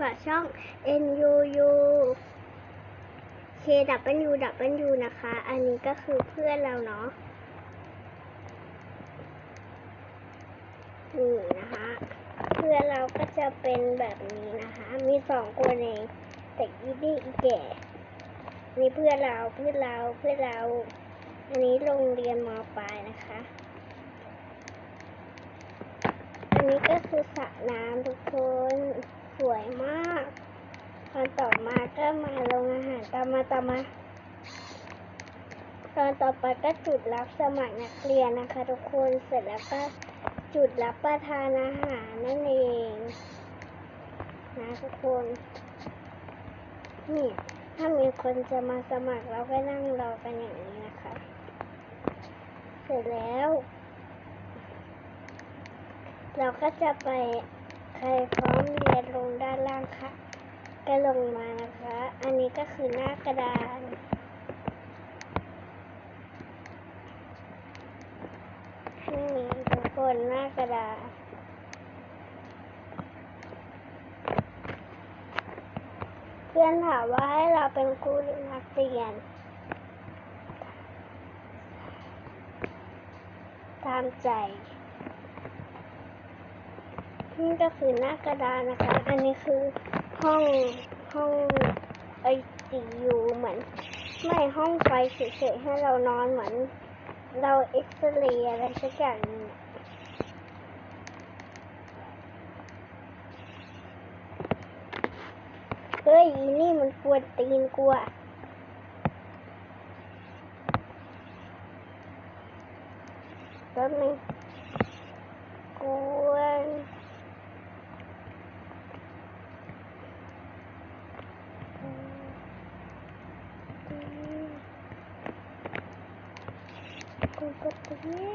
กับช่อง NUU KW W นะคะ อันนี้ก็คือเพื่อนเราเนาะนี่นะคะ เพื่อนเราก็จะเป็นแบบนี้นะคะ มีสองคนเองแต่อีนี่อีแก่นี่เพื่อนเราเพื่อนเราเพื่อนเรา อันนี้โรงเรียนมปลายนะคะ อันนี้ก็คือสระน้ำทุกคน สวยมากตอนต่อมาก็มาลงอาหารตามมาตามมาตอนต่อไปก็จุดรับสมัครนักเรียนนะคะทุกคนเสร็จแล้วก็จุดรับประทานอาหารนั่นเองนะทุกคนนี่ถ้ามีคนจะมาสมัครเราก็นั่งรอกันอย่างนี้นะคะ เสร็จแล้ว เราก็จะไป ใครพร้อมเรียนลงด้านล่างค่ะก็ลงมานะคะ อันนี้ก็คือหน้ากระดานนี่ทุกคนหน้ากระดาษเพื่อนถามว่าให้เราเป็นครูหรือนักเรียน ตามใจ นี่ก็คือหน้ากระดานนะคะ อันนี้คือห้องห้องไอซียูเหมือน ไม่ห้องไฟเฉยๆให้เรานอนเหมือน เราเอ็กซเรย์อะไรสักอย่างนึงอะเฮ้ยนี่มันกวนตีนกลัวแป๊บนึงกวน กวนกดตรงนี้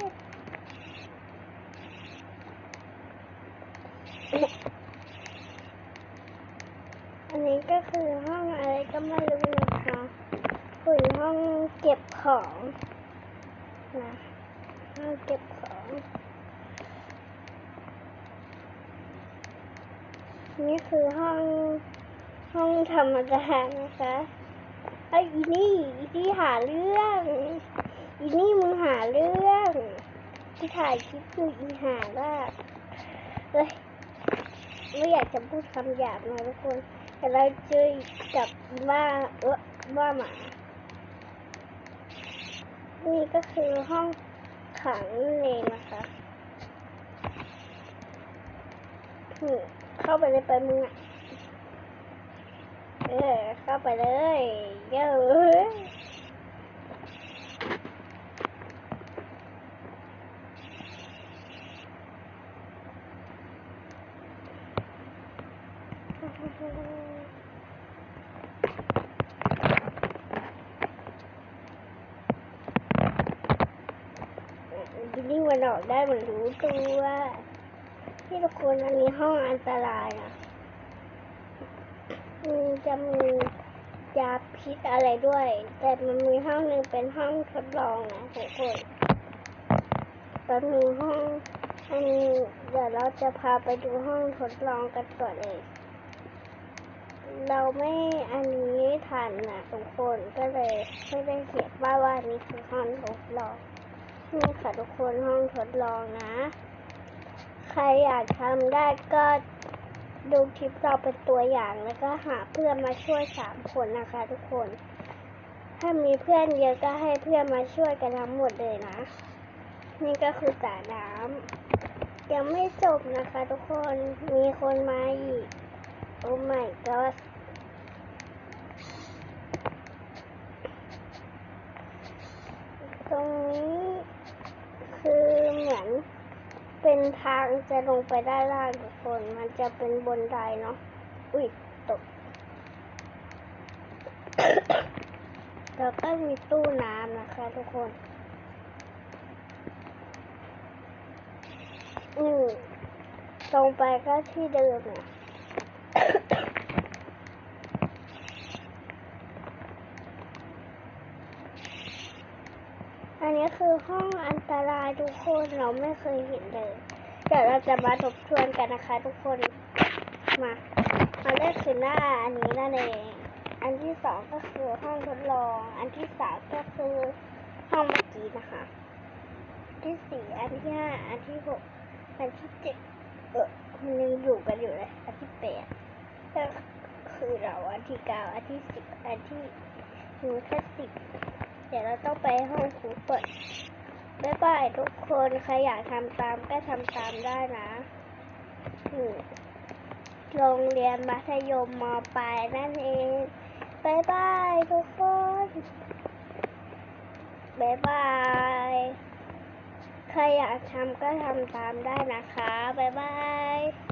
อันนี้ก็คือห้องอะไรก็ไม่รู้นะคะคือห้องเก็บของนะห้องเก็บของ นี่คือห้องห้องธรรมดานะคะไอ้นี่อีนี่หาเรื่อง อีนี่มึงหาเรื่องที่ถ่ายคลิปคืออีหาว่าเฮ้ยไม่อยากจะพูดคำหยาบนะทุกคน แต่เราเจอกับอีบ้าเออบ้าหมา นี่ก็คือห้องขังนั่นเองนะคะเข้าไปเลยไปมึงอะ เออ เข้าไปเลยเย้ทีนี่มันออก ได้เหมือนรู้ตัวที่ทุกคนอันนี้ห้องอันตรายนะอืมจะมียาพิษอะไรด้วย แต่มันมีห้องหนึ่งเป็นห้องทดลองนะทุกคนแล้วมีห้องอันนี้เดี๋ยวเราจะพาไปดูห้องทดลองกันก่อนเลย เราไม่อันนี้ทันนะทุกคนก็เลยไม่ได้เขียนว่าว่านี่คือห้องทดลอง นี่ค่ะทุกคนห้องทดลองนะ ใครอยากทำได้ก็ดูคลิปเราเป็นตัวอย่างแล้วก็หาเพื่อนมาช่วยสามคนนะคะ ทุกคน ถ้ามีเพื่อนเยอะก็ให้เพื่อนมาช่วยกันทั้งหมดเลยนะ นี่ก็คือสระน้ำยังไม่จบนะคะ ทุกคนมีคนมาอีก โอ้ my god ตรงนี้คือเหมือนเป็น ทางจะลงไปด้านล่างทุกคน มันจะเป็นบนไดเนาะ อุ้ยตก แล้วก็มีตู้น้ำนะคะทุกคนอืมตรงไปก็ที่เดิมนี่ยอันนี้คือห้องอันตรายทุกคนเราไม่เคยเห็นเลย เดี๋ยวเราจะมาทบทวนกันนะคะ ทุกคน มา มาเล่นหน้าอันนี้นั่นเอง อันที่สองก็คือห้องทดลอง อันที่สามก็คือห้องเมื่อกี้นะคะอันที่สี่อันที่ห้าอันที่หกอันที่เจ็ดเออมันยังอยู่กันอยู่เลย อันที่แปดก็คือเราอันที่เก้าอันที่สิบอันที่หนูแค่สิบเดี๋ยวเราต้องไปห้องครูก่อน บ๊ายบายทุกคนใครอยากทำตามก็ทำตามได้นะโรงเรียนมัธยมมปลายนั่นเองบายบายทุกคนบายบายใครอยากทำก็ทำตามได้นะคะบายบาย